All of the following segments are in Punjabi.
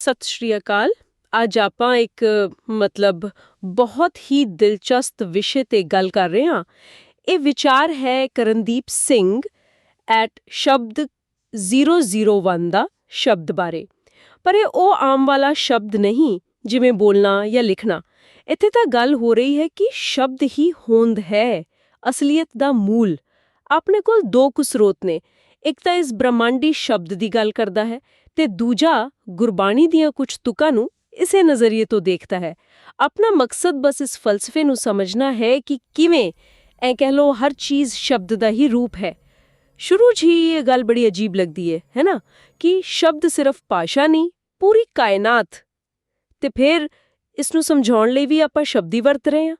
ਸਤਿ ਸ਼੍ਰੀ ਅਕਾਲ। ਅੱਜ ਆਪਾਂ ਇੱਕ, ਮਤਲਬ ਬਹੁਤ ਹੀ ਦਿਲਚਸਪ ਵਿਸ਼ੇ ਤੇ ਗੱਲ ਕਰ ਰਹੇ ਹਾਂ। ਇਹ ਵਿਚਾਰ ਹੈ ਕਰਨਦੀਪ ਸਿੰਘ ਐਟ ਸ਼ਬਦ 001 ਦਾ ਸ਼ਬਦ ਬਾਰੇ। ਪਰ ਇਹ ਉਹ ਆਮ ਵਾਲਾ ਸ਼ਬਦ ਨਹੀਂ ਜਿਵੇਂ ਬੋਲਣਾ ਜਾਂ ਲਿਖਣਾ। ਇੱਥੇ ਤਾਂ ਗੱਲ ਹੋ ਰਹੀ ਹੈ ਕਿ ਸ਼ਬਦ ਹੀ ਹੋਂਦ ਹੈ, ਅਸਲੀਅਤ ਦਾ ਮੂਲ। ਆਪਣੇ ਕੋਲ ਦੋ ਕੁ ਸਰੋਤ ਨੇ। ਇੱਕ ਤਾਂ ਇਸ ਬ੍ਰਹਮੰਡੀ ਸ਼ਬਦ ਦੀ ਗੱਲ ਕਰਦਾ ਹੈ ਤੇ ਦੂਜਾ ਗੁਰਬਾਣੀ ਦੀਆਂ ਕੁਝ ਤੁਕਾਂ ਨੂੰ ਇਸੇ ਨਜ਼ਰੀਏ ਤੋਂ ਦੇਖਦਾ ਹੈ। ਆਪਣਾ ਮਕਸਦ ਬਸ ਇਸ ਫਲਸਫੇ ਨੂੰ ਸਮਝਣਾ ਹੈ ਕਿ ਕਿਵੇਂ, ਐ ਕਹਿ ਲੋ ਹਰ ਚੀਜ਼ ਸ਼ਬਦ ਦਾ ਹੀ ਰੂਪ ਹੈ। ਸ਼ੁਰੂ 'ਚ ਹੀ ਇਹ ਗੱਲ ਬੜੀ ਅਜੀਬ ਲੱਗਦੀ ਹੈ ਹੈ ਨਾ? ਕਿ ਸ਼ਬਦ ਸਿਰਫ ਭਾਸ਼ਾ ਨਹੀਂ, ਪੂਰੀ ਕਾਇਨਾਤ। ਤੇ ਫਿਰ ਇਸ ਨੂੰ ਸਮਝਾਉਣ ਲਈ ਵੀ ਆਪਾਂ ਸ਼ਬਦੀ ਵਰਤ ਰਹੇ ਹਾਂ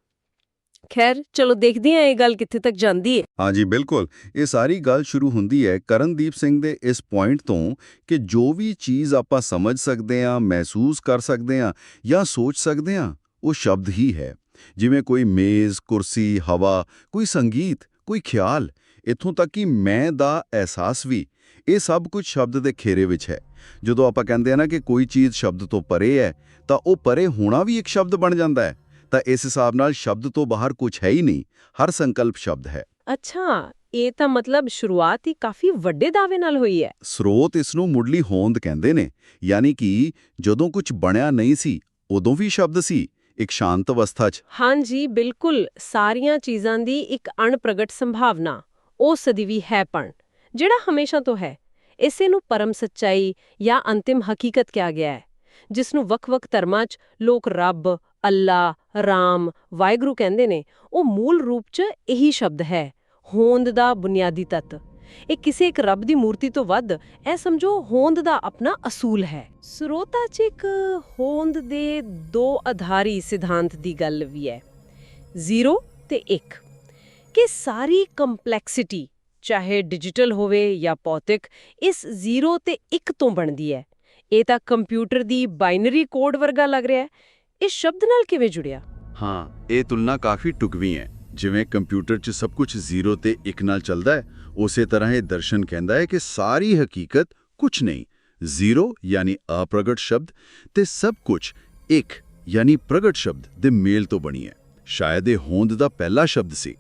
ਖੈਰ, ਚਲੋ ਦੇਖਦੇ ਹਾਂ ਇਹ ਗੱਲ ਕਿੱਥੇ ਤੱਕ ਜਾਂਦੀ ਹੈ ਹਾਂਜੀ, ਬਿਲਕੁਲ। ਇਹ ਸਾਰੀ ਗੱਲ ਸ਼ੁਰੂ ਹੁੰਦੀ ਹੈ ਕਰਨਦੀਪ ਸਿੰਘ ਦੇ ਇਸ ਪੁਆਇੰਟ ਤੋਂ ਕਿ ਜੋ ਵੀ ਚੀਜ਼ ਆਪਾਂ ਸਮਝ ਸਕਦੇ ਹਾਂ, ਮਹਿਸੂਸ ਕਰ ਸਕਦੇ ਹਾਂ ਜਾਂ ਸੋਚ ਸਕਦੇ ਹਾਂ, ਉਹ ਸ਼ਬਦ ਹੀ ਹੈ। ਜਿਵੇਂ ਕੋਈ ਮੇਜ਼, ਕੁਰਸੀ, ਹਵਾ, ਕੋਈ ਸੰਗੀਤ, ਕੋਈ ਖਿਆਲ, ਇੱਥੋਂ ਤੱਕ ਕਿ ਮੈਂ ਦਾ ਅਹਿਸਾਸ ਵੀ, ਇਹ ਸਭ ਕੁਝ ਸ਼ਬਦ ਦੇ ਖੇਰੇ ਵਿੱਚ ਹੈ। ਜਦੋਂ ਆਪਾਂ ਕਹਿੰਦੇ ਆ ਨਾ ਕਿ ਕੋਈ ਚੀਜ਼ ਸ਼ਬਦ ਤੋਂ ਪਰੇ ਹੈ, ਤਾਂ ਉਹ ਪਰੇ ਹੋਣਾ ਵੀ ਇੱਕ ਸ਼ਬਦ ਬਣ ਜਾਂਦਾ ਹੈ। ਤਾਂ ਇਸ ਹਿਸਾਬ ਨਾਲ ਸ਼ਬਦ ਤੋਂ ਬਾਹਰ ਕੁਝ ਹੈ ਹੀ ਨਹੀਂ। ਹਰ ਸੰਕਲਪ ਸ਼ਬਦ ਹੈ। ਅੱਛਾ ਇਹ ਤਾਂ ਮਤਲਬ ਸ਼ੁਰੂਆਤ ਹੀ ਕਾਫੀ ਵੱਡੇ ਦਾਅਵੇ ਨਾਲ ਹੋਈ ਹੈ। ਸਰੋਤ ਇਸ ਨੂੰ ਮੁੱਢਲੀ ਹੋਂਦ ਕਹਿੰਦੇ ਨੇ ਯਾਨੀ ਕਿ ਜਦੋਂ ਕੁਝ ਬਣਿਆ ਨਹੀਂ ਸੀ ਉਦੋਂ ਵੀ ਸ਼ਬਦ ਸੀ ਇੱਕ ਸ਼ਾਂਤ ਅਵਸਥਾ 'ਚ। ਹਾਂਜੀ ਬਿਲਕੁਲ ਸਾਰੀਆਂ ਚੀਜ਼ਾਂ ਦੀ ਇੱਕ ਅਣਪ੍ਰਗਟ ਸੰਭਾਵਨਾ ਉਹ ਸਦੀਵੀ ਹੈਪਣ ਜਿਹੜਾ ਹਮੇਸ਼ਾ ਤੋਂ ਹੈ। ਇਸੇ ਨੂੰ ਪਰਮ ਸੱਚਾਈ ਜਾਂ ਅੰਤਿਮ ਹਕੀਕਤ ਕਿਹਾ ਗਿਆ ਹੈ ਜਿਸ ਨੂੰ ਵੱਖ-ਵੱਖ ਧਰਮਾਂ 'ਚ ਲੋਕ ਰੱਬ ਅੱਲਾ, ਰਾਮ, ਵਾਹਿਗੁਰੂ ਕਹਿੰਦੇ ਨੇ, ਉਹ ਮੂਲ ਰੂਪ 'ਚ ਇਹੀ ਸ਼ਬਦ ਹੈ, ਹੋਂਦ ਦਾ ਬੁਨਿਆਦੀ ਤੱਤ। ਇਹ ਕਿਸੇ ਇੱਕ ਰੱਬ ਦੀ ਮੂਰਤੀ ਤੋਂ ਵੱਧ, ਇਹ ਸਮਝੋ ਹੋਂਦ ਦਾ ਆਪਣਾ ਅਸੂਲ ਹੈ। ਸਰੋਤਾ 'ਚ ਇੱਕ ਹੋਂਦ ਦੇ ਦੋ ਆਧਾਰੀ ਸਿਧਾਂਤ ਦੀ ਗੱਲ ਵੀ ਹੈ। ਜ਼ੀਰੋ ਤੇ 1 ਕਿ ਸਾਰੀ ਕੰਪਲੈਕਸਿਟੀ, ਚਾਹੇ ਡਿਜੀਟਲ ਹੋਵੇ ਜਾਂ ਭੌਤਿਕ, ਇਸ ਜ਼ੀਰੋ ਤੇ 1 ਤੋਂ ਬਣਦੀ ਹੈ। ਇਹ ਤਾਂ ਕੰਪਿਊਟਰ ਦੀ ਬਾਈਨਰੀ ਕੋਡ ਵਰਗਾ ਲੱਗ ਰਿਹਾ ਹੈ। ਇਸ ਸ਼ਬਦ ਨਾਲ ਕਿਵੇਂ ਜੁੜਿਆ? ਹਾਂ, ਇਹ ਤੁਲਨਾ ਕਾਫੀ ਟੁਕਵੀਂ ਹੈ। ਜਿਵੇਂ ਕੰਪਿਊਟਰ 'ਚ ਸਭ ਕੁਝ ਜ਼ੀਰੋ ਤੇ 1 ਨਾਲ ਚੱਲਦਾ ਹੈ, ਉਸੇ ਤਰ੍ਹਾਂ ਇਹ ਦਰਸ਼ਨ ਕਹਿੰਦਾ ਹੈ ਕਿ ਸਾਰੀ ਹਕੀਕਤ ਕੁਝ ਨਹੀਂ 0 ਯਾਨੀ ਅਪ੍ਰਗਟ ਸ਼ਬਦ ਤੇ ਸਭ ਕੁਝ ਇੱਕ ਯਾਨੀ ਪ੍ਰਗਟ ਸ਼ਬਦ ਦੇ ਮੇਲ ਤੋਂ ਬਣੀ ਹੈ। ਸ਼ਾਇਦ ਇਹ ਹੋਂਦ ਦਾ ਪਹਿਲਾ ਸ਼ਬਦ ਸੀ।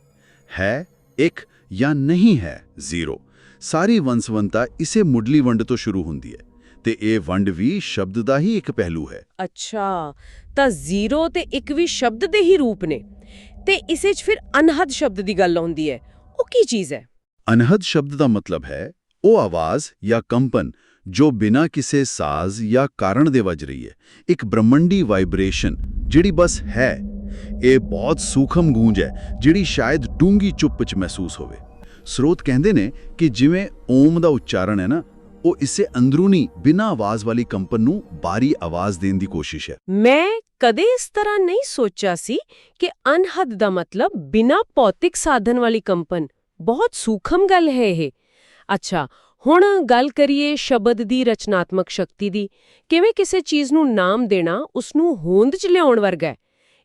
ਹੈ, ਇੱਕ ਜਾਂ ਨਹੀਂ ਹੈ ਜ਼ੀਰੋ। ਸਾਰੀ ਵੰਸਵੰਤਾ ਇਸੇ ਮੁੱਢਲੀ ਵੰਡ ਤੋਂ ਸ਼ੁਰੂ ਹੁੰਦੀ ਹੈ। ਤੇ ਇਹ ਵੰਡ ਵੀ ਸ਼ਬਦ ਦਾ ਹੀ ਇੱਕ ਪਹਿਲੂ ਹੈ। ਅੱਛਾ ਤਾਂ 0 ਤੇ 1 ਵੀ ਸ਼ਬਦ ਦੇ ਹੀ ਰੂਪ ਨੇ। ਤੇ ਇਸੇ 'ਚ ਫਿਰ ਅਨਹਦ ਸ਼ਬਦ ਦੀ ਗੱਲ ਆਉਂਦੀ ਹੈ। ਉਹ ਕੀ ਚੀਜ਼ ਹੈ? ਅਨਹਦ ਸ਼ਬਦ ਦਾ ਮਤਲਬ ਹੈ ਉਹ ਆਵਾਜ਼ ਜਾਂ ਕੰਪਨ ਜੋ ਬਿਨਾਂ ਕਿਸੇ ਸਾਜ਼ ਜਾਂ ਕਾਰਨ ਦੇ ਵੱਜ ਰਹੀ ਹੈ। ਇੱਕ ਬ੍ਰਹਮੰਡੀ ਵਾਈਬ੍ਰੇਸ਼ਨ ਜਿਹੜੀ ਬਸ ਹੈ। ਇਹ ਬਹੁਤ ਸੂਖਮ ਗੂੰਜ ਹੈ ਜਿਹੜੀ ਸ਼ਾਇਦ ਡੂੰਗੀ ਚੁੱਪ 'ਚ ਮਹਿਸੂਸ ਹੋਵੇ। ਸਰੋਤ ਕਹਿੰਦੇ ਨੇ ਕਿ ਜਿਵੇਂ ਓਮ ਦਾ ਉਚਾਰਨ ਹੈ ਨਾ ਉਹ ਇਸੇ ਅੰਦਰੂਨੀ ਬਿਨਾਂ ਆਵਾਜ਼ ਵਾਲੀ ਕੰਪਨ ਨੂੰ ਬਾਰੀ ਆਵਾਜ਼ ਦੇਣ ਦੀ ਕੋਸ਼ਿਸ਼ ਹੈ। ਮੈਂ ਕਦੇ ਇਸ ਤਰ੍ਹਾਂ ਨਹੀਂ ਸੋਚਿਆ ਸੀ ਕਿ ਅਨਹਦ ਦਾ ਮਤਲਬ ਬਿਨਾਂ ਭੌਤਿਕ ਸਾਧਨ ਵਾਲੀ ਕੰਪਨ। ਬਹੁਤ ਸੂਖਮ ਗੱਲ ਹੈ ਇਹ। ਅੱਛਾ ਹੁਣ ਗੱਲ ਕਰੀਏ ਸ਼ਬਦ ਦੀ ਰਚਨਾਤਮਕ ਸ਼ਕਤੀ ਦੀ। ਕਿਵੇਂ ਕਿਸੇ ਚੀਜ਼ ਨੂੰ ਨਾਮ ਦੇਣਾ ਉਸ ਨੂੰ ਹੋਂਦ 'ਚ ਲਿਆਉਣ ਵਰਗਾ ਹੈ?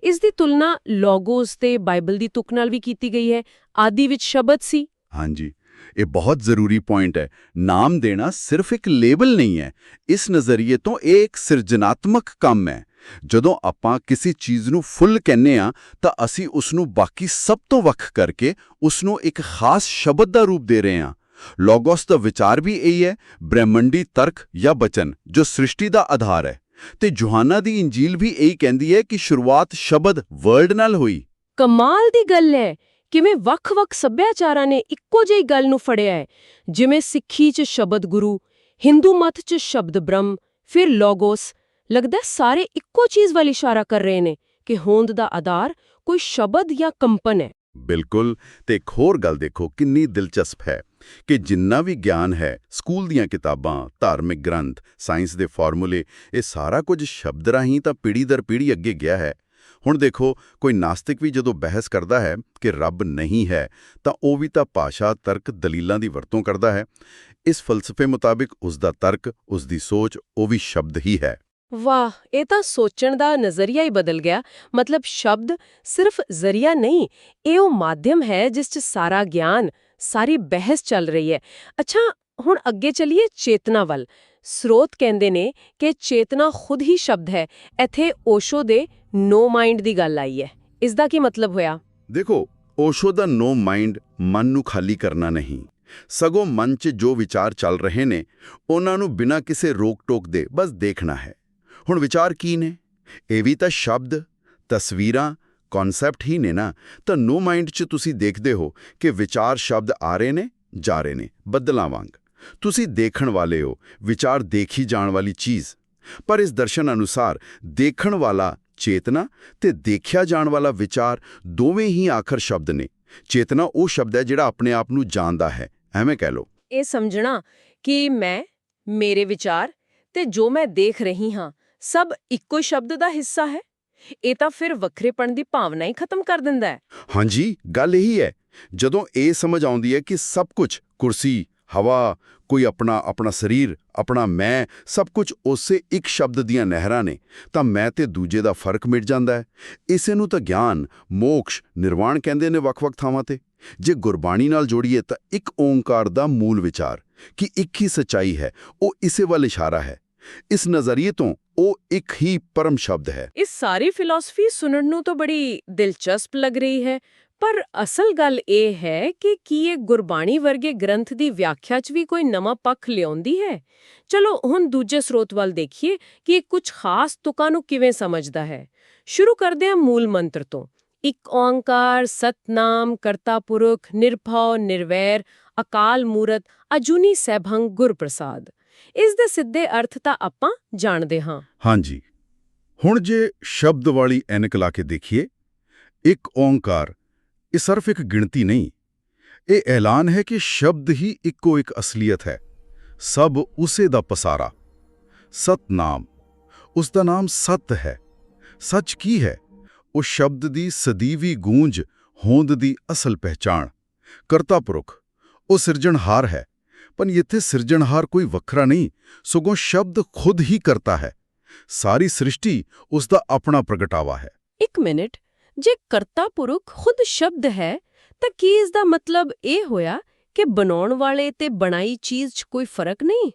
ਇਸ ਦੀ ਤੁਲਨਾ ਲੋਗੋਸ ਤੇ ਬਾਈਬਲ ਦੀ ਤੁਕ ਨਾਲ ਵੀ ਕੀਤੀ ਗਈ ਹੈ। ਆਦੀ ਵਿੱਚ ਸ਼ਬਦ ਸੀ। ਹਾਂਜੀ। ਇਹ ਬਹੁਤ ਜ਼ਰੂਰੀ ਪੁਆਇੰਟ ਹੈ। ਨਾਮ ਦੇਣਾ ਸਿਰਫ ਇੱਕ ਲੇਬਲ ਨਹੀਂ ਹੈ। ਇਸ ਨਜ਼ਰੀਏ ਤੋਂ ਇਹ ਇੱਕ ਸਿਰਜਣਾਤਮਕ ਕੰਮ ਹੈ। ਜਦੋਂ ਆਪਾਂ ਕਿਸੇ ਚੀਜ਼ ਨੂੰ ਫੁੱਲ ਕਹਿੰਨੇ ਆ ਤਾਂ ਅਸੀਂ ਉਸ ਨੂੰ ਬਾਕੀ ਸਭ ਤੋਂ ਵੱਖ ਕਰਕੇ ਉਸ ਨੂੰ ਇੱਕ ਖਾਸ ਸ਼ਬਦ ਦਾ ਰੂਪ ਦੇ ਰਹੇ ਹਾਂ। ਲੋਗੋਸ ਦਾ ਵਿਚਾਰ ਵੀ ਇਹੀ ਹੈ, ਬ੍ਰਹਿਮੰਡੀ ਤਰਕ ਜਾਂ ਬਚਨ, ਜੋ ਸ੍ਰਿਸ਼ਟੀ ਦਾ ਆਧਾਰ ਹੈ। ਤੇ ਯੋਹਾਨਾ ਦੀ ਇੰਜੀਲ ਵੀ ਇਹੀ ਕਹਿੰਦੀ ਹੈ ਕਿ ਸ਼ੁਰੂਆਤ ਸ਼ਬਦ ਵਰਡ ਨਾਲ ਹੋਈ। ਕਮਾਲ ਦੀ ਗੱਲ ਹੈ। ਕਿਵੇਂ ਵੱਖ-ਵੱਖ ਸੱਭਿਆਚਾਰਾਂ ਨੇ ਇੱਕੋ ਜਿਹੀ ਗੱਲ ਨੂੰ ਫੜਿਆ ਹੈ? ਜਿਵੇਂ ਸਿੱਖੀ 'ਚ ਸ਼ਬਦ ਗੁਰੂ, ਹਿੰਦੂ ਮਤ 'ਚ ਸ਼ਬਦ ਬ੍ਰਹਮ, ਫਿਰ ਲੋਗੋਸ। ਲੱਗਦਾ ਸਾਰੇ ਇੱਕੋ ਚੀਜ਼ ਵੱਲ ਇਸ਼ਾਰਾ ਕਰ ਰਹੇ ਨੇ ਕਿ ਹੋਂਦ ਦਾ ਆਧਾਰ ਕੋਈ ਸ਼ਬਦ ਜਾਂ ਕੰਪਨ ਹੈ। ਬਿਲਕੁਲ, ਤੇ ਇੱਕ ਹੋਰ ਗੱਲ ਦੇਖੋ ਕਿੰਨੀ ਦਿਲਚਸਪ ਹੈ ਕਿ ਜਿੰਨਾ ਵੀ ਗਿਆਨ ਹੈ, ਸਕੂਲ ਦੀਆਂ ਕਿਤਾਬਾਂ, ਧਾਰਮਿਕ ਗ੍ਰੰਥ, ਸਾਇੰਸ ਦੇ ਫਾਰਮੂਲੇ, ਇਹ ਸਾਰਾ ਕੁਝ ਸ਼ਬਦ ਰਾਹੀਂ ਤਾਂ ਪੀੜੀ ਦਰ ਪੀੜੀ ਅੱਗੇ ਗਿਆ ਹੈ। ਹੁਣ ਦੇਖੋ, ਕੋਈ ਨਾਸਤਿਕ ਵੀ ਜਦੋਂ ਬਹਿਸ ਕਰਦਾ ਹੈ ਕਿ ਰੱਬ ਨਹੀਂ ਹੈ, ਤਾਂ ਉਹ ਵੀ ਤਾਂ ਭਾਸ਼ਾ, ਤਰਕ, ਦਲੀਲਾਂ ਦੀ ਵਰਤੋਂ ਕਰਦਾ ਹੈ। ਇਸ ਫਲਸਫੇ ਮੁਤਾਬਿਕ ਉਸ ਦਾ ਤਰਕ, ਉਸ ਦੀ ਸੋਚ, ਉਹ ਵੀ ਸ਼ਬਦ ਹੀ ਹੈ। ਵਾਹ! ਇਹ ਤਾਂ ਸੋਚਣ ਦਾ ਨਜ਼ਰੀਆ ਹੀ ਬਦਲ ਗਿਆ। ਮਤਲਬ ਸ਼ਬਦ ਸਿਰਫ ਜ਼ਰੀਆ ਨਹੀਂ, ਇਹ ਉਹ ਮਾਧਿਅਮ ਹੈ ਜਿਸ 'ਚ ਸਾਰਾ ਗਿਆਨ, ਸਾਰੀ ਬਹਿਸ ਚੱਲ ਰਹੀ ਹੈ। ਅੱਛਾ, ਹੁਣ ਅੱਗੇ ਚਲੀਏ ਚੇਤਨਾ ਵੱਲ। ਸਰੋਤ ਕਹਿੰਦੇ ਨੇ ਕਿ ਚੇਤਨਾ ਖੁਦ ਹੀ ਸ਼ਬਦ ਹੈ। ਇੱਥੇ ਓਸ਼ੋ ਦੇ ਨੋ ਮਾਈਂਡ ਦੀ ਗੱਲ ਆਈ ਹੈ। ਇਸ ਦਾ ਕੀ ਮਤਲਬ ਹੋਇਆ? ਦੇਖੋ, ਓਸ਼ੋ ਦਾ ਨੋ ਮਾਈਂਡ ਮਨ ਨੂੰ ਖਾਲੀ ਕਰਨਾ ਨਹੀਂ। ਸਗੋਂ ਮਨ 'ਚ ਜੋ ਵਿਚਾਰ ਚੱਲ ਰਹੇ ਨੇ, ਉਹਨਾਂ ਨੂੰ ਬਿਨਾਂ ਕਿਸੇ ਰੋਕ-ਟੋਕ ਦੇ ਬਸ ਦੇਖਣਾ ਹੈ। ਹੁਣ ਵਿਚਾਰ ਕੀ ਨੇ? ਇਹ ਵੀ ਤਾਂ ਸ਼ਬਦ, ਤਸਵੀਰਾਂ ਕਨਸੈਪਟ ਹੀ ਨੇ ਨਾ। ਤਾਂ ਨੋ ਮਾਈਂਡ 'ਚ ਤੁਸੀਂ ਦੇਖਦੇ ਹੋ ਕਿ ਵਿਚਾਰ ਸ਼ਬਦ ਆ ਰਹੇ ਨੇ, ਜਾ ਰਹੇ ਨੇ ਬੱਦਲਾਂ ਵਾਂਗ ਤੁਸੀਂ ਦੇਖਣ ਵਾਲੇ ਹੋ ਵਿਚਾਰ ਦੇਖੀ ਜਾਣ ਵਾਲੀ ਚੀਜ਼। ਪਰ ਇਸ ਦਰਸ਼ਨ ਅਨੁਸਾਰ ਦੇਖਣ ਵਾਲਾ ਚੇਤਨਾ ਤੇ ਦੇਖਿਆ ਜਾਣ ਵਾਲਾ ਵਿਚਾਰ ਦੋਵੇਂ ਹੀ ਆਖਰ ਸ਼ਬਦ ਨੇ। ਚੇਤਨਾ ਉਹ ਸ਼ਬਦ ਹੈ ਜਿਹੜਾ ਆਪਣੇ ਆਪ ਨੂੰ ਜਾਣਦਾ ਹੈ। ਐਵੇਂ ਕਹਿ ਲਓ। ਇਹ ਸਮਝਣਾ ਕਿ ਮੈਂ ਮੇਰੇ ਵਿਚਾਰ ਤੇ ਜੋ ਮੈਂ ਦੇਖ ਰਹੀ ਹਾਂ ਸਭ ਇੱਕੋ ਸ਼ਬਦ ਦਾ ਹਿੱਸਾ ਹੈ। ਇਹ ਤਾਂ ਫਿਰ ਵੱਖਰੇਪਣ ਦੀ ਭਾਵਨਾ ਹੀ ਖਤਮ ਕਰ ਦਿੰਦਾ ਹੈ। ਹਾਂਜੀ ਗੱਲ ਇਹੀ ਹੈ। ਜਦੋਂ ਇਹ ਸਮਝ ਆਉਂਦੀ ਹੈ ਕਿ ਸਭ ਕੁਝ ਕੁਰਸੀ ਹਵਾ, ਕੋਈ ਆਪਣਾ ਆਪਣਾ ਸਰੀਰ, ਆਪਣਾ ਮੈਂ, ਸਭ ਕੁਝ ਉਸੇ ਇੱਕ ਸ਼ਬਦ ਦੀਆਂ ਨਹਿਰਾਂ ਨੇ, ਤਾਂ ਮੈਂ ਤੇ ਦੂਜੇ ਦਾ ਫ਼ਰਕ ਮਿਟ ਜਾਂਦਾ ਹੈ। ਇਸੇ ਨੂੰ ਤਾਂ ਗਿਆਨ, ਮੋਕਸ਼, ਨਿਰਵਾਣ ਕਹਿੰਦੇ ਨੇ ਵੱਖ-ਵੱਖ ਥਾਵਾਂ ਤੇ। ਜੇ ਗੁਰਬਾਣੀ ਨਾਲ ਜੋੜੀਏ ਤਾਂ ਇੱਕ ਓੰਕਾਰ ਦਾ ਮੂਲ ਵਿਚਾਰ ਕਿ ਇੱਕ ਹੀ ਸਚਾਈ ਹੈ, ਉਹ ਇਸੇ ਵੱਲ ਇਸ਼ਾਰਾ ਹੈ। ਇਸ ਨਜ਼ਰੀਏ ਤੋਂ ਉਹ ਇੱਕ ਹੀ ਪਰਮ ਸ਼ਬਦ ਹੈ। ਇਸ ਸਾਰੀ ਫਿਲਾਸਫੀ ਸੁਣਨ ਨੂੰ ਤਾਂ ਬੜੀ ਦਿਲਚਸਪ ਲੱਗ ਰਹੀ ਹੈ। ਪਰ ਅਸਲ ਗੱਲ ਇਹ ਹੈ ਕਿ ਕੀ ਇਹ ਗੁਰਬਾਣੀ ਵਰਗੇ ਗ੍ਰੰਥ ਦੀ ਵਿਆਖਿਆ 'ਚ ਵੀ ਕੋਈ ਨਵਾਂ ਪੱਖ ਲਿਆਉਂਦੀ ਹੈ? ਚਲੋ, ਹੁਣ ਦੂਜੇ ਸਰੋਤ ਵੱਲ ਦੇਖੀਏ ਕਿ ਇਹ ਕੁਝ ਖਾਸ ਤੁਕਾਂ ਨੂੰ ਕਿਵੇਂ ਸਮਝਦਾ ਹੈ। ਸ਼ੁਰੂ ਕਰਦੇ ਹਾਂ ਮੂਲ ਮੰਤਰ ਤੋਂ। ਇੱਕ ਓੰਕਾਰ, ਸਤਨਾਮ, ਕਰਤਾ ਪੁਰਖ, ਨਿਰਭਉ, ਨਿਰਵੈਰ, ਅਕਾਲ ਮੂਰਤ, ਅਜੂਨੀ ਸੈਭੰ, ਗੁਰਪ੍ਰਸਾਦ। ਇਸ ਦੇ ਸਿੱਧੇ ਅਰਥ ਤਾਂ ਆਪਾਂ ਜਾਣਦੇ ਹਾਂ। ਹਾਂਜੀ। ਹੁਣ ਜੇ ਸ਼ਬਦ ਵਾਲੀ ਐਨਕ ਲਾ ਕੇ ਦੇਖੀਏ, ਇੱਕ ਓੰਕਾਰ ਇਹ ਸਿਰਫ ਇੱਕ ਗਿਣਤੀ ਨਹੀਂ, ਇਹ ਐਲਾਨ ਹੈ ਕਿ ਸ਼ਬਦ ਹੀ ਇੱਕੋ ਇੱਕ ਅਸਲੀਅਤ ਹੈ। ਸਭ ਉਸੇ ਦਾ ਪਸਾਰਾ। ਸਤਨਾਮ। ਉਸ ਦਾ ਨਾਮ ਸਤ ਹੈ। ਸੱਚ ਕੀ ਹੈ? ਉਹ ਸ਼ਬਦ ਦੀ ਸਦੀਵੀ ਗੂੰਜ, ਹੋਂਦ ਦੀ ਅਸਲ ਪਹਿਚਾਣ। ਕਰਤਾ ਪੁਰਖ, ਉਹ ਸਿਰਜਣਹਾਰ ਹੈ। ਪਰ ਇੱਥੇ ਸਿਰਜਣਹਾਰ ਕੋਈ ਵੱਖਰਾ ਨਹੀਂ, ਸਗੋਂ ਸ਼ਬਦ ਖੁਦ ਹੀ ਕਰਤਾ ਹੈ। ਸਾਰੀ ਸ੍ਰਿਸ਼ਟੀ ਉਸ ਦਾ ਆਪਣਾ ਪ੍ਰਗਟਾਵਾ ਹੈ। ਇੱਕ ਮਿੰਟ। ਜੇ ਕਰਤਾ ਪੁਰਖ ਖੁਦ ਸ਼ਬਦ ਹੈ, ਤਾਂ ਕੀ ਇਸ ਦਾ ਮਤਲਬ ਇਹ ਹੋਇਆ ਕਿ ਬਣਾਉਣ ਵਾਲੇ ਤੇ ਬਣਾਈ ਚੀਜ਼ 'ਚ ਕੋਈ ਫ਼ਰਕ ਨਹੀਂ?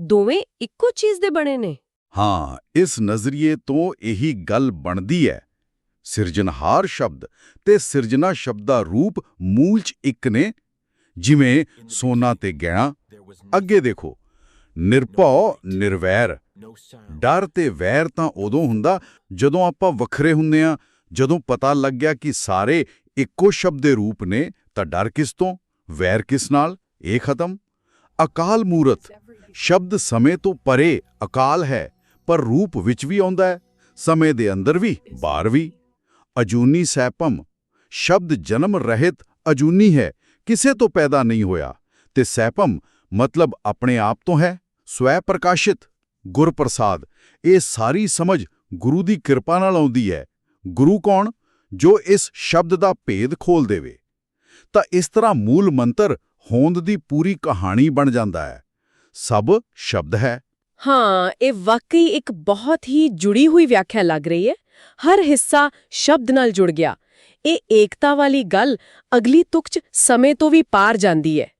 ਦੋਵੇਂ ਇੱਕੋ ਚੀਜ਼ ਦੇ ਬਣੇ ਨੇ। ਹਾਂ, ਇਸ ਨਜ਼ਰੀਏ ਤੋਂ ਇਹੀ ਗੱਲ ਬਣਦੀ ਹੈ। ਸਿਰਜਣਹਾਰ ਸ਼ਬਦ ਤੇ ਸਿਰਜਣਾ ਸ਼ਬਦ ਦਾ ਰੂਪ ਮੂਲ 'ਚ ਇੱਕ ਨੇ। ਜਿਵੇਂ ਸੋਨਾ ਤੇ ਗਹਿਣਾ, ਅੱਗੇ ਦੇਖੋ, ਨਿਰਭਉ, ਨਿਰਵੈਰ। ਡਰ ਤੇ ਵੈਰ ਤਾਂ ਉਦੋਂ ਹੁੰਦਾ ਜਦੋਂ ਆਪਾਂ ਵੱਖਰੇ ਹੁੰਦੇ ਆ ਜਦੋਂ ਪਤਾ ਲੱਗਿਆ ਕਿ ਸਾਰੇ ਇੱਕੋ ਸ਼ਬਦ ਦੇ ਰੂਪ ਨੇ, ਤਾਂ ਡਰ ਕਿਸ ਤੋਂ? ਵੈਰ ਕਿਸ ਨਾਲ? ਇਹ ਖਤਮ। ਅਕਾਲ ਮੂਰਤ, ਸ਼ਬਦ ਸਮੇਂ ਤੋਂ ਪਰੇ ਅਕਾਲ ਹੈ, ਪਰ ਰੂਪ ਵਿੱਚ ਵੀ ਆਉਂਦਾ ਹੈ। ਸਮੇਂ ਦੇ ਅੰਦਰ ਵੀ, ਬਾਹਰ ਵੀ। ਅਜੂਨੀ ਸੈਪਮ, ਸ਼ਬਦ ਜਨਮ ਰਹਿਤ ਅਜੂਨੀ ਹੈ, ਕਿਸੇ ਤੋਂ ਪੈਦਾ ਨਹੀਂ ਹੋਇਆ। ਤੇ ਸੈਪਮ ਮਤਲਬ ਆਪਣੇ ਆਪ ਤੋਂ ਹੈ ਸਵੈ ਪ੍ਰਕਾਸ਼ਿਤ ਗੁਰਪ੍ਰਸਾਦ, ਇਹ ਸਾਰੀ ਸਮਝ ਗੁਰੂ ਦੀ ਕਿਰਪਾ ਨਾਲ ਆਉਂਦੀ ਹੈ। ਗੁਰੂ ਕੌਣ? ਜੋ ਇਸ ਸ਼ਬਦ ਦਾ ਭੇਦ ਖੋਲ ਦੇਵੇ। ਤਾਂ ਇਸ ਤਰ੍ਹਾਂ ਮੂਲ ਮੰਤਰ ਹੋਂਦ ਦੀ ਪੂਰੀ ਕਹਾਣੀ ਬਣ ਜਾਂਦਾ ਹੈ। ਸਭ ਸ਼ਬਦ ਹੈ। ਹਾਂ, ਇਹ ਵਾਕਈ ਇੱਕ ਬਹੁਤ ਹੀ ਜੁੜੀ ਹੋਈ ਵਿਆਖਿਆ ਲੱਗ ਰਹੀ ਹੈ। ਹਰ ਹਿੱਸਾ ਸ਼ਬਦ ਨਾਲ ਜੁੜ ਗਿਆ। ਇਹ ਏਕਤਾ ਵਾਲੀ ਗੱਲ ਅਗਲੀ ਤੁਕ 'ਚ ਸਮੇਂ ਤੋਂ ਵੀ ਪਾਰ ਜਾਂਦੀ ਹੈ।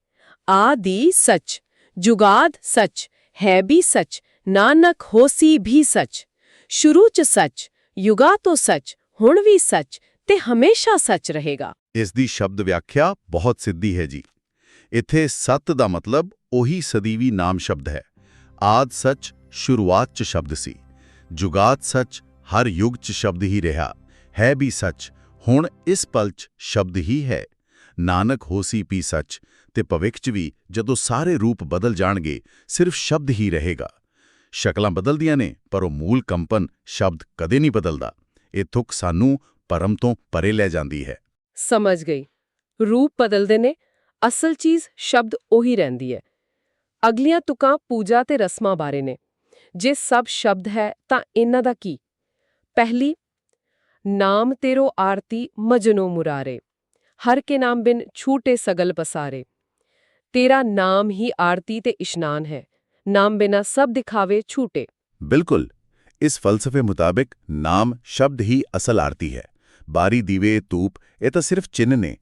ਆਦੀ ਸੱਚ, ਜੁਗਾਦ ਸੱਚ, ਹੈ ਵੀ ਸੱਚ, ਨਾਨਕ ਹੋਸੀ ਵੀ ਸੱਚ। ਸ਼ੁਰੂ 'ਚ ਸੱਚ, ਯੁਗਾ ਤੋਂ ਸੱਚ ਹੁਣ ਵੀ ਸੱਚ ਤੇ ਹਮੇਸ਼ਾ ਸੱਚ ਰਹੇਗਾ। ਇਸ ਦੀ ਸ਼ਬਦ ਵਿਆਖਿਆ ਬਹੁਤ ਸਿੱਧੀ ਹੈ ਜੀ। ਇੱਥੇ ਸਤ ਦਾ ਮਤਲਬ ਉਹੀ ਸਦੀਵੀ ਨਾਮ ਸ਼ਬਦ ਹੈ। ਆਦ ਸੱਚ, ਸ਼ੁਰੂਆਤ 'ਚ ਸ਼ਬਦ ਸੀ। ਜੁਗਾਤ ਸੱਚ, ਹਰ ਯੁੱਗ 'ਚ ਸ਼ਬਦ ਹੀ ਰਿਹਾ। ਹੈ ਵੀ ਸੱਚ, ਹੁਣ ਇਸ ਪਲ 'ਚ ਸ਼ਬਦ ਹੀ ਹੈ। ਨਾਨਕ ਹੋਸੀ ਪੀ ਸੱਚ, ਤੇ ਭਵਿੱਖ 'ਚ ਵੀ ਜਦੋਂ ਸਾਰੇ ਰੂਪ ਬਦਲ ਜਾਣਗੇ, ਸਿਰਫ ਸ਼ਬਦ ਹੀ ਰਹੇਗਾ। ਸ਼ਕਲਾਂ ਬਦਲਦੀਆਂ ਨੇ, ਪਰ ਉਹ ਮੂਲ ਕੰਪਨ ਸ਼ਬਦ ਕਦੇ ਨਹੀਂ ਬਦਲਦਾ। ਇਹ ਤੁਕ ਸਾਨੂੰ ਪਰਮ ਤੋਂ ਪਰੇ ਲੈ ਜਾਂਦੀ ਹੈ। ਸਮਝ ਗਈ। ਰੂਪ ਬਦਲਦੇ ਨੇ ਅਸਲ ਚੀਜ਼ ਸ਼ਬਦ ਉਹੀ ਰਹਿੰਦੀ ਹੈ। ਅਗਲੀਆਂ ਤੁਕਾਂ ਪੂਜਾ ਤੇ ਰਸਮਾਂ ਬਾਰੇ ਨੇ। ਜੇ ਸਭ ਸ਼ਬਦ ਹੈ ਤਾਂ ਇਹਨਾਂ ਦਾ ਕੀ? ਪਹਿਲੀ ਨਾਮ ਤੇਰੋ ਆਰਤੀ ਮਜਨੋ ਮੁਰਾਰੇ ਹਰ ਕੇ ਨਾਮ ਬਿਨ ਛੂਟੇ ਸਗਲ ਪਸਾਰੇ ਤੇਰਾ ਨਾਮ ਹੀ ਆਰਤੀ ਤੇ ਇਸ਼ਨਾਨ ਹੈ ਨਾਮ ਬਿਨਾ ਸਭ ਦਿਖਾਵੇ ਛੂਟੇ। ਬਿਲਕੁਲ। ਇਸ ਫਲਸਫੇ ਮੁਤਾਬਿਕ ਨਾਮ ਸ਼ਬਦ ਹੀ ਅਸਲ ਆਰਤੀ ਹੈ ਬਾਰੀ ਦੀਵੇ ਧੂਪ ਇਹ ਤਾਂ ਸਿਰਫ ਚਿੰਨ ਨੇ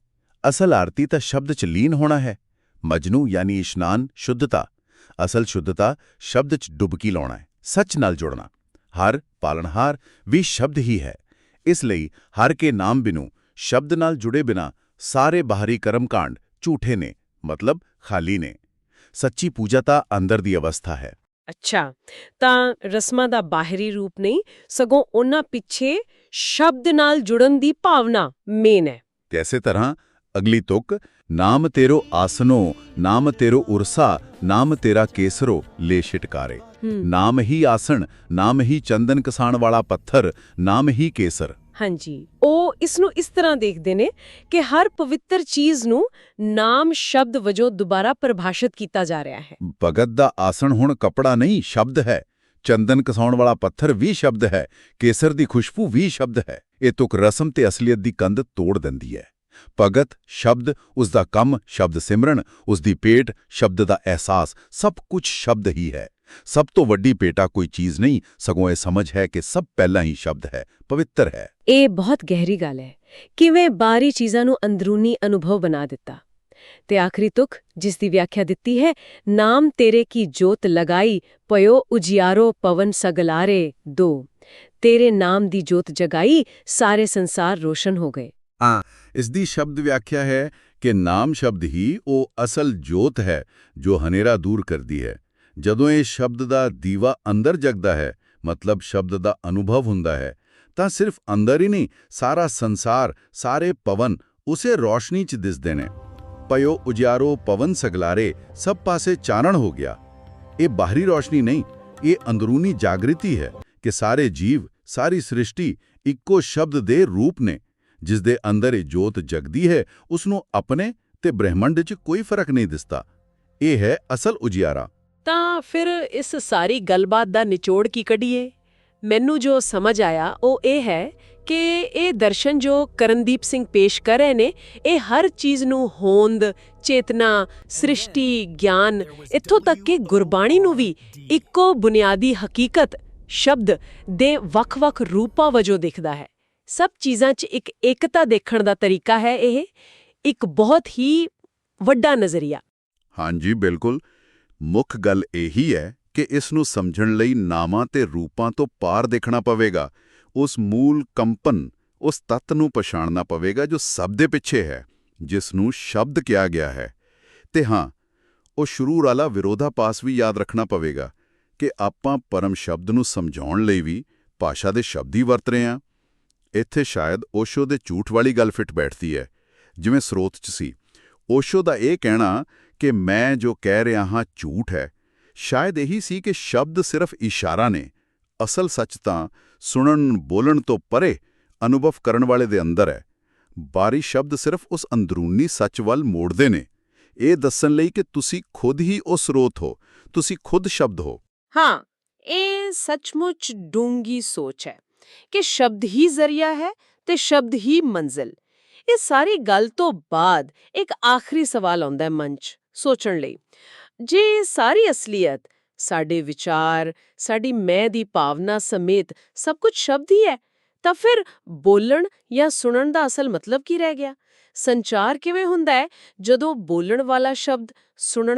ਅਸਲ ਆਰਤੀ ਤਾਂ ਸ਼ਬਦ ਚ ਲੀਨ ਹੋਣਾ ਹੈ ਮਜਨੂ ਯਾਨੀ ਇਸ਼ਨਾਨ ਸ਼ੁੱਧਤਾ ਅਸਲ ਸ਼ੁੱਧਤਾ ਸ਼ਬਦ 'ਚ ਡੁਬਕੀ ਲਾਉਣਾ ਹੈ ਸੱਚ ਨਾਲ ਜੁੜਨਾ ਹਰ ਪਾਲਣਹਾਰ ਵੀ ਸ਼ਬਦ ਹੀ ਹੈ ਇਸ ਲਈ ਹਰ ਕੇ ਨਾਮ ਬਿਨੂ ਸ਼ਬਦ ਨਾਲ ਜੁੜੇ ਬਿਨਾ ਸਾਰੇ ਬਾਹਰੀ ਕਰਮਕਾਂਡ ਝੂਠੇ ਨੇ ਮਤਲਬ ਖਾਲੀ ਨੇ ਸੱਚੀ ਪੂਜਾ ਤਾਂ ਅੰਦਰ ਦੀ ਅਵਸਥਾ ਹੈ ਅੱਛਾ ਤਾਂ ਰਸਮਾਂ ਦਾ ਬਾਹਰੀ ਰੂਪ ਨਹੀਂ ਸਗੋਂ ਉਹਨਾਂ ਪਿੱਛੇ ਸ਼ਬਦ ਨਾਲ ਜੁੜਨ ਦੀ ਭਾਵਨਾ ਮੇਨ ਹੈ। ਇਸੇ ਤਰ੍ਹਾਂ? ਅਗਲੀ ਤੁਕ ਨਾਮ ਤੇਰੋ ਆਸਨੋ ਨਾਮ ਤੇਰੋ ਉਰਸਾ ਨਾਮ ਤੇਰਾ ਕੇਸਰੋ ਲੈ ਛਿਟਕਾਰੇ। ਨਾਮ ਹੀ ਆਸਣ ਨਾਮ ਹੀ ਚੰਦਨ ਕਸਾਣ ਵਾਲਾ ਪੱਥਰ ਨਾਮ ਹੀ ਕੇਸਰ। ਹਾਂਜੀ। ਉਹ ਇਸ ਨੂੰ ਇਸ ਤਰ੍ਹਾਂ ਦੇਖਦੇ ਨੇ ਕਿ ਹਰ ਪਵਿੱਤਰ ਚੀਜ਼ ਨੂੰ ਨਾਮ, ਸ਼ਬਦ ਵਜੋਂ ਦੁਬਾਰਾ ਪਰਿਭਾਸ਼ਿਤ ਕੀਤਾ ਜਾ ਰਿਹਾ ਹੈ। ਭਗਤ ਦਾ ਆਸਣ ਹੁਣ ਕਪੜਾ ਨਹੀਂ, ਸ਼ਬਦ ਹੈ। ਚੰਦਨ ਕਸਾਉਣ ਵਾਲਾ ਪੱਥਰ ਵੀ ਸ਼ਬਦ ਹੈ। ਕੇਸਰ ਦੀ ਖੁਸ਼ਬੂ ਵੀ ਸ਼ਬਦ ਹੈ। ਇਹ ਤੁਕ ਰਸਮ ਤੇ ਅਸਲੀਅਤ ਦੀ ਕੰਧ ਤੋੜ ਦਿੰਦੀ ਹੈ। ਭਗਤ, ਸ਼ਬਦ ਉਸ ਦਾ ਕੰਮ, ਸ਼ਬਦ ਸਿਮਰਨ ਉਸ ਦੀ ਪੇਟ ਸ਼ਬਦ ਦਾ ਅਹਿਸਾਸ, ਸਭ ਕੁਝ ਸ਼ਬਦ ਹੀ ਹੈ। ਸਭ ਤੋਂ ਵੱਡੀ ਪੇਟਾ ਕੋਈ ਚੀਜ਼ ਨਹੀਂ ਸਗੋਂ ਇਹ ਸਮਝ ਹੈ ਕਿ ਸਭ ਪਹਿਲਾਂ ਹੀ ਸ਼ਬਦ ਹੈ ਪਵਿੱਤਰ ਹੈ। ਇਹ ਬਹੁਤ ਗਹਿਰੀ ਗੱਲ ਹੈ ਕਿਵੇਂ ਬਾਹਰੀ ਚੀਜ਼ਾਂ ਨੂੰ ਅੰਦਰੂਨੀ ਅਨੁਭਵ ਬਣਾ ਦਿੱਤਾ। ਤੇ ਆਖਰੀ ਤੁਕ ਜਿਸ ਦੀ ਵਿਆਖਿਆ ਦਿੱਤੀ ਹੈ ਨਾਮ ਤੇਰੇ ਕੀ ਜੋਤ ਲਗਾਈ ਪਇਓ ਉਜਿਆਰੋ ਪਵਨ ਸਗਲਾਰੇ ਦੋ। ਤੇਰੇ ਨਾਮ ਦੀ ਜੋਤ ਜਗਾਈ ਸਾਰੇ ਸੰਸਾਰ ਰੋਸ਼ਨ ਹੋ ਗਏ। ਇਸ ਦੀ ਸ਼ਬਦ ਵਿਆਖਿਆ ਹੈ ਕਿ ਨਾਮ ਸ਼ਬਦ ਹੀ ਉਹ ਅਸਲ ਜੋਤ ਹੈ ਜੋ ਹਨੇਰਾ ਦੂਰ ਕਰਦੀ ਹੈ। ਜਦੋਂ ਇਹ ਸ਼ਬਦ ਦਾ ਦੀਵਾ ਅੰਦਰ ਜਗਦਾ ਹੈ, ਮਤਲਬ ਸ਼ਬਦ ਦਾ ਅਨੁਭਵ ਹੁੰਦਾ ਹੈ, ਤਾਂ ਸਿਰਫ ਅੰਦਰ ਹੀ ਨਹੀਂ, ਸਾਰਾ ਸੰਸਾਰ, ਸਾਰੇ ਪਵਨ ਉਸੇ ਰੋਸ਼ਨੀ 'ਚ ਦਿਸਦੇ ਨੇ। ਪਇਓ ਉਜਿਆਰੋ ਪਵਨ ਸਗਲਾਰੇ, ਸਭ ਪਾਸੇ ਚਾਨਣ ਹੋ ਗਿਆ। ਇਹ ਬਾਹਰੀ ਰੋਸ਼ਨੀ ਨਹੀਂ, ਇਹ ਅੰਦਰੂਨੀ ਜਾਗ੍ਰਿਤੀ ਹੈ ਕਿ ਸਾਰੇ ਜੀਵ, ਸਾਰੀ ਸ੍ਰਿਸ਼ਟੀ ਇੱਕੋ ਸ਼ਬਦ ਦੇ ਰੂਪ ਨੇ ਜਿਸ ਦੇ ਅੰਦਰ ਇਹ ਜੋਤ ਜਗਦੀ ਹੈ ਉਸ ਨੂੰ ਆਪਣੇ ਤੇ ਬ੍ਰਹਿਮੰਡ 'ਚ ਕੋਈ ਫ਼ਰਕ ਨਹੀਂ ਦਿਸਦਾ। ਇਹ ਹੈ ਅਸਲ ਉਜਿਆਰਾ ਤਾਂ ਫਿਰ ਇਸ ਸਾਰੀ ਗੱਲਬਾਤ ਦਾ ਨਿਚੋੜ ਕੀ ਕੱਢੀਏ? ਮੈਨੂੰ ਜੋ ਸਮਝ ਆਇਆ, ਉਹ ਇਹ ਹੈ ਕਿ ਇਹ ਦਰਸ਼ਨ ਜੋ ਕਰਨਦੀਪ ਸਿੰਘ ਪੇਸ਼ ਕਰ ਰਹੇ ਨੇ, ਇਹ ਹਰ ਚੀਜ਼ ਨੂੰ ਹੋਂਦ, ਚੇਤਨਾ, ਸ੍ਰਿਸ਼ਟੀ, ਗਿਆਨ, ਇੱਥੋਂ ਤੱਕ ਕਿ ਗੁਰਬਾਣੀ ਨੂੰ ਵੀ ਇੱਕੋ ਬੁਨਿਆਦੀ ਹਕੀਕਤ, ਸ਼ਬਦ ਦੇ ਵੱਖ-ਵੱਖ ਰੂਪਾਂ ਵਜੋਂ ਦੇਖਦਾ ਹੈ। ਸਭ ਚੀਜ਼ਾਂ 'ਚ ਇੱਕ ਏਕਤਾ ਦੇਖਣ ਦਾ ਤਰੀਕਾ ਹੈ ਇਹ, ਇੱਕ ਬਹੁਤ ਹੀ ਵੱਡਾ ਨਜ਼ਰੀਆ। ਹਾਂਜੀ, ਬਿਲਕੁਲ। ਮੁੱਖ ਗੱਲ ਇਹੀ ਹੈ ਕਿ ਇਸ ਨੂੰ ਸਮਝਣ ਲਈ ਨਾਮਾਂ ਤੇ ਰੂਪਾਂ ਤੋਂ ਪਾਰ ਦੇਖਣਾ ਪਵੇਗਾ। ਉਸ ਮੂਲ ਕੰਪਨ, ਉਸ ਤੱਤ ਨੂੰ ਪਛਾਣਨਾ ਪਵੇਗਾ ਜੋ ਸਭ ਦੇ ਪਿੱਛੇ ਹੈ ਜਿਸ ਨੂੰ ਸ਼ਬਦ ਕਿਹਾ ਗਿਆ ਹੈ। ਤੇ ਹਾਂ, ਉਹ ਸ਼ੁਰੂ ਵਾਲਾ ਵਿਰੋਧਾਪਾਸ ਵੀ ਯਾਦ ਰੱਖਣਾ ਪਵੇਗਾ ਕਿ ਆਪਾਂ ਪਰਮ ਸ਼ਬਦ ਨੂੰ ਸਮਝਾਉਣ ਲਈ ਵੀ ਭਾਸ਼ਾ ਦੇ ਸ਼ਬਦ ਹੀ ਵਰਤ ਰਹੇ ਹਾਂ। ਇੱਥੇ ਸ਼ਾਇਦ ਓਸ਼ੋ ਦੇ ਝੂਠ ਵਾਲੀ ਗੱਲ ਫਿੱਟ ਬੈਠਦੀ ਹੈ। ਜਿਵੇਂ ਸਰੋਤ 'ਚ ਸੀ, ਓਸ਼ੋ ਦਾ ਇਹ ਕਹਿਣਾ ਕਿ ਮੈਂ ਜੋ ਕਹਿ ਰਿਹਾ ਹਾਂ ਝੂਠ ਹੈ। ਸ਼ਾਇਦ ਇਹੀ ਸੀ ਕਿ ਸ਼ਬਦ ਸਿਰਫ ਇਸ਼ਾਰਾ ਨੇ। ਅਸਲ ਸੱਚ ਤਾਂ ਸੁਣਨ, ਬੋਲਣ ਤੋਂ ਪਰੇ ਅਨੁਭਵ ਕਰਨ ਵਾਲੇ ਦੇ ਅੰਦਰ ਹੈ। ਬਾਰੀ ਸ਼ਬਦ ਸਿਰਫ ਉਸ ਅੰਦਰੂਨੀ ਸੱਚ ਵੱਲ ਮੋੜਦੇ ਨੇ। ਇਹ ਦੱਸਣ ਲਈ ਕਿ ਤੁਸੀਂ ਖੁਦ ਹੀ ਉਹ ਸਰੋਤ ਹੋ। ਤੁਸੀਂ ਖੁਦ ਸ਼ਬਦ ਹੋ। ਹਾਂ, ਇਹ ਸੱਚਮੁੱਚ ਡੂੰਗੀ ਸੋਚ ਹੈ ਕਿ ਸ਼ਬਦ ਹੀ ਜ਼ਰੀਆ ਹੈ ਤੇ ਸ਼ਬਦ ਹੀ ਮੰਜ਼ਿਲ। ਇਹ ਸਾਰੀ ਗੱਲ ਤੋਂ ਬਾਅਦ ਇੱਕ ਆਖਰੀ ਸਵਾਲ ਆਉਂਦਾ ਹੈ ਮਨ 'ਚ ਸੋਚਣ ਲਈ। ਜੇ ਇਹ ਸਾਰੀ ਅਸਲੀਅਤ, ਸਾਡੇ ਵਿਚਾਰ, ਸਾਡੀ ਮੈਂ ਦੀ ਭਾਵਨਾ ਸਮੇਤ ਸਭ ਕੁਝ ਸ਼ਬਦ ਹੀ ਹੈ, ਤਾਂ ਫਿਰ ਬੋਲਣ ਜਾਂ ਸੁਣਨ ਦਾ ਅਸਲ ਮਤਲਬ ਕੀ ਰਹਿ ਗਿਆ? ਸੰਚਾਰ ਕਿਵੇਂ ਹੁੰਦਾ ਹੈ ਜਦੋਂ ਬੋਲਣ ਵਾਲਾ ਸ਼ਬਦ ਸੁਣਨ